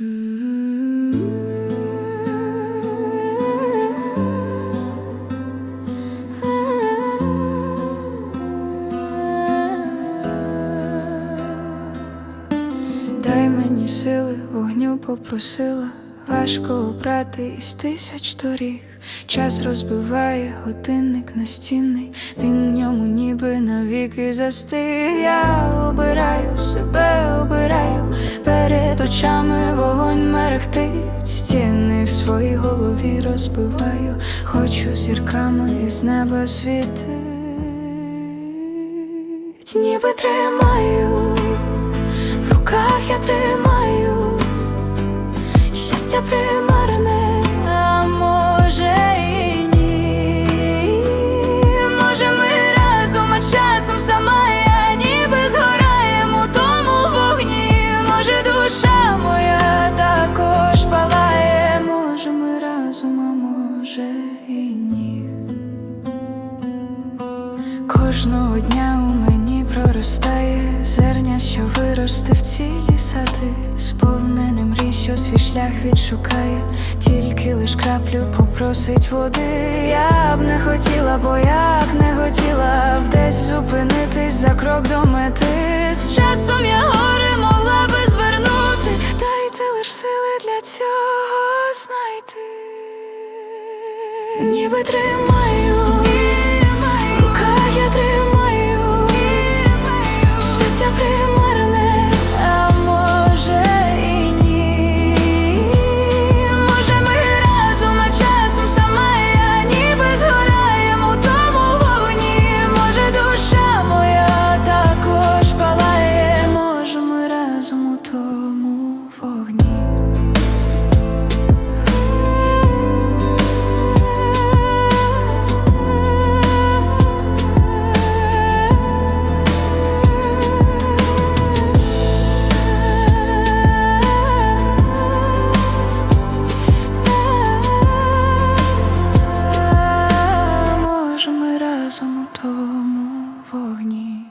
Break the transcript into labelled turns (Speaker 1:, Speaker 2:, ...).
Speaker 1: Дай мені сили, вогню попросила, важко обрати із тисяч доріг. Час розбиває годинник настінний, він в ньому ніби навіки застиг. Я обираю себе, очами вогонь мерехтить, стіни в своїй голові розбиваю, хочу зірками із неба світить, ніби тримаю. В руках я тримаю щастя примарне, може і ні. Кожного дня у мені проростає зерня, що виросте в цілі сади, сповнене мрій, що свій шлях відшукає, тільки лиш краплю попросить води. Я б не хотіла, бо я б не хотіла б десь зупинитись за крок до мети. З часом я гори могла би звернути, дайте лиш сили для цього знайти ніби тримаю. разом тому вогні.